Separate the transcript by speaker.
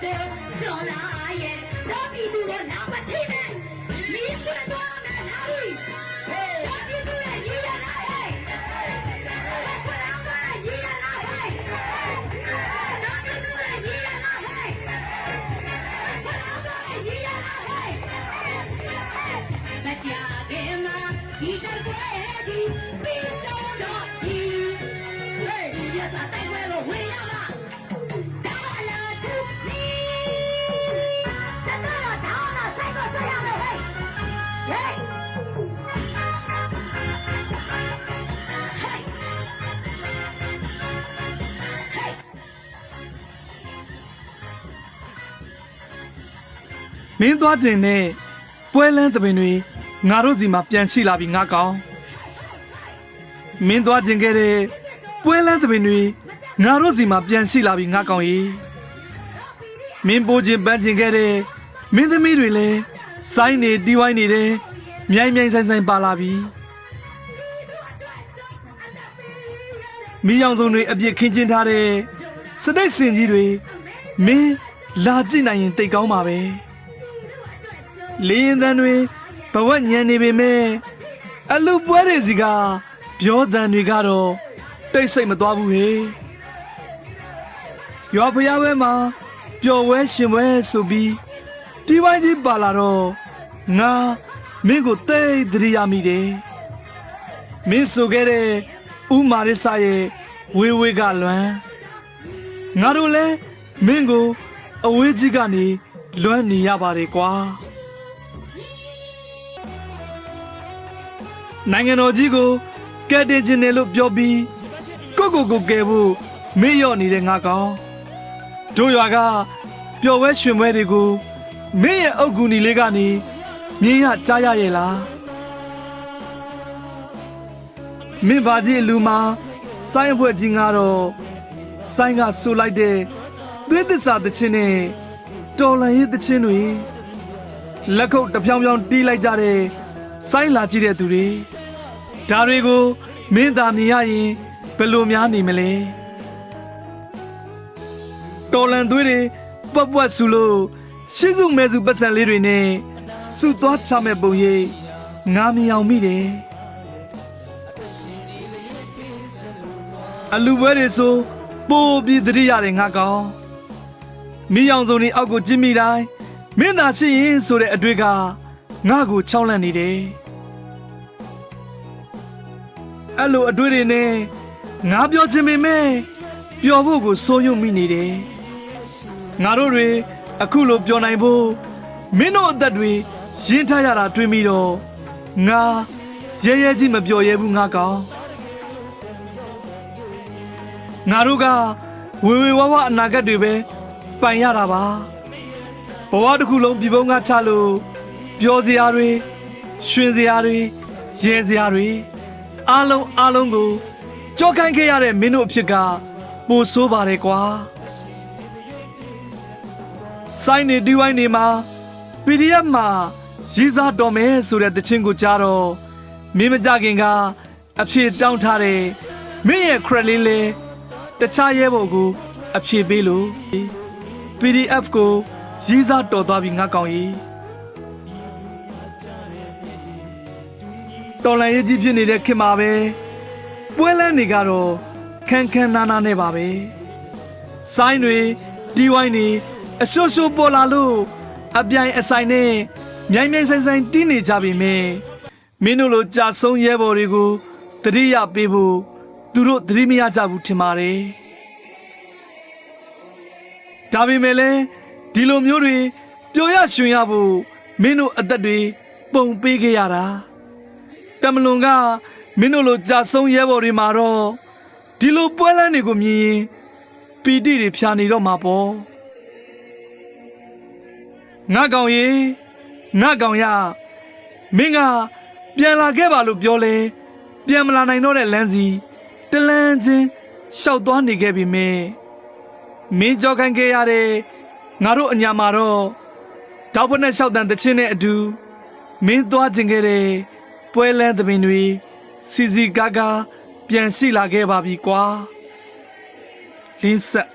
Speaker 1: စေစွန်လာရဲ့တော့ပြ
Speaker 2: မင်းသွားခြင်းနဲ့ပွဲလန်းသပင်တွေငါတို့စီမှာပြန်ရှိလာပြီငါကောင်မင်းသွားခြင်းခဲ့တဲ့ပွဲလန်းသပင်တွေငါတို့စီမှာပြန်ရှိလာပြီငါကောင်ရေမင်းပိုးခြင်းပန်းခြင်းခဲ့တဲ့မင်းသမီးတွေလည်းစိုင်းနေတီးဝိုင်းနေတယ်မြိုင်မြိုင်ဆိုင်ဆိုင်ပါလာပြီမိအောင်စုံတွေအပြစ်ခင်းချင်းထားတဲ့စတိတ်စင်ကြီးတွေမင်းလာကြည့်နိုင်ရင်တိတ်ကောင်းပါပဲ လေရင်တန်တွေဘဝညံနေပေမဲ့အလူပွဲတွေစီကပြောတန်တွေကတော့တိတ်ဆိတ်မသွားဘူးဟေရွာဖျားပွဲမှာပျော်ပွဲရှင်ပွဲဆိုပြီးတီးဝိုင်းကြီးပါလာတော့ငါမင်းကိုတိတ်သတိရမိတယ်မင်းဆိုခဲ့တဲ့ဥမာရစ်စာရဲ့ဝေးဝေးကလွမ်းငါတို့လည်းမင်းကို အဝေးကြီးကနေလွမ်းနေရပါတယ်ကွာ နိုင်ငံတော်ကြီးကိုကယ်တင်ခြင်းတယ်လို့ပြောပြီးကိုကိုကိုကယ်ဖို့မေ့လျော့နေတဲ့ငါကောင်တို့ရွာကပျော်ပွဲရွှင်ပွဲတွေကိုမင်းရဲ့အုတ်ဂူနီလေးကနေမြင်ရကြားရရဲ့လားမင်းဘာကြီးအလူမှာစိုင်းအဖွဲ့ကြီးကတော့စိုင်းကဆူလိုက်တဲ့သွေးသစ္စာတခြင်းနဲ့တော်လန်ရေးတခြင်းတွေလက်ခုပ်တစ်ဖြောင်းဖြောင်းတီးလိုက်ကြတဲ့စိုင်းလာကြည့်တဲ့သူတွေ ဒါတွေကိုမင်းသာမြင်ရရင်ဘယ်လိုများနေမလဲတော်လန်သွေးတွေပွက်ပွက်ဆူလို့ရှင်းစုမဲစုပတ်စံလေးတွေနဲ့စုသွားချမဲ့ပုံရိပ်ငါမြင်အောင်မိတယ်အလူပွဲတွေဆိုပိုးပြီးသတိရတယ်ငါကောင်မိအောင်စုံနေအောက်ကိုကြည့်မိတိုင်းမင်းသာရှိရင်ဆိုတဲ့အတွေ့ကငါ့ကိုချောင်းလန့်နေတယ် အဲ့လိုအတွေ့တွေနဲ့ငါပြောချင်ပေမဲ့ပျော်ဖို့ကိုစိုးရုံမိနေတယ်ငါတို့တွေအခုလိုပျော်နိုင်ဖို့မင်းတို့အသက်တွေရင်းထားရတာတွေ့ပြီးတော့ငါရဲရဲကြီးမပျော်ရဲဘူးငါကောင်ငါတို့ကဝေဝေဝဝအနာဂတ်တွေပဲပိုင်ရတာပါဘဝတစ်ခုလုံးပြည်ပုံးကချလို့ပျော်စရာတွေရွှင်စရာတွေရဲစရာတွေ အားလုံးအားလုံးကိုကြောကိုင်းခဲ့ရတဲ့မင်းတို့အဖြစ်ကပိုဆိုးပါတယ်ကွာစိုင်းနေဒီဝိုင်းနေမှာ PDF မှာရေးစားတော်မယ်ဆိုတဲ့တခြင်းကိုကြားတော့မင်းမကြခင်ကအဖြေတောင်းထားတယ်မင်းရဲ့ credit လေးလဲတခြားရဲဘော်ကိုအဖြေပေးလို့ PDF ကိုရေးစားတော်သွားပြီငါကောင်ကြီး တော်လန်ရေးကြီးဖြစ်နေတဲ့ခင်မှာပဲပွဲလန်းတွေကတော့ခန်းခန်းနားနားနဲ့ပါပဲဆိုင်းတွေဒီဝိုင်းတွေအရှိုးရှိုးပေါ်လာလို့အပြိုင်အဆိုင်နဲ့မြိုင်မြိုင်ဆိုင်ဆိုင်တီးနေကြပြီမေမင်းတို့လိုကြာဆုံးရဲဘော်တွေကိုတတိယပေးဖို့သူတို့သတိမရကြဘူးထင်ပါတယ်ဒါပေမဲ့လည်းဒီလိုမျိုးတွေပျော်ရရွှင်ရဖို့မင်းတို့အသက်တွေပုံပေးခဲ့ရတာ တမလွန်ကမင်းတို့လိုကြာဆုံးရဲဘော်တွေမှာတော့ဒီလိုပွဲလန်းတွေကိုမြင်ရင်ပီတိတွေဖြာနေတော့မှာပေါ့ငါကောင်ရေငါကောင်ရမင်းကပြန်လာခဲ့ပါလို့ပြောလဲပြန်မလာနိုင်တော့တဲ့လမ်းစီတလန်းချင်းရှောက်သွားနေခဲ့ပြီမင်းမင်းကြောက်ခိုင်းခဲ့ရတဲ့ငါတို့အညာမှာတော့တောက်ဖက်နဲ့ရှောက်တန်တချင်းနဲ့အတူမင်းသွားခြင်းခဲ့တဲ့ ပွဲလန်းသပင်တွေစီစီကားကားပြန်ရှိလာခဲ့ပါပြီကွာလင်းဆက်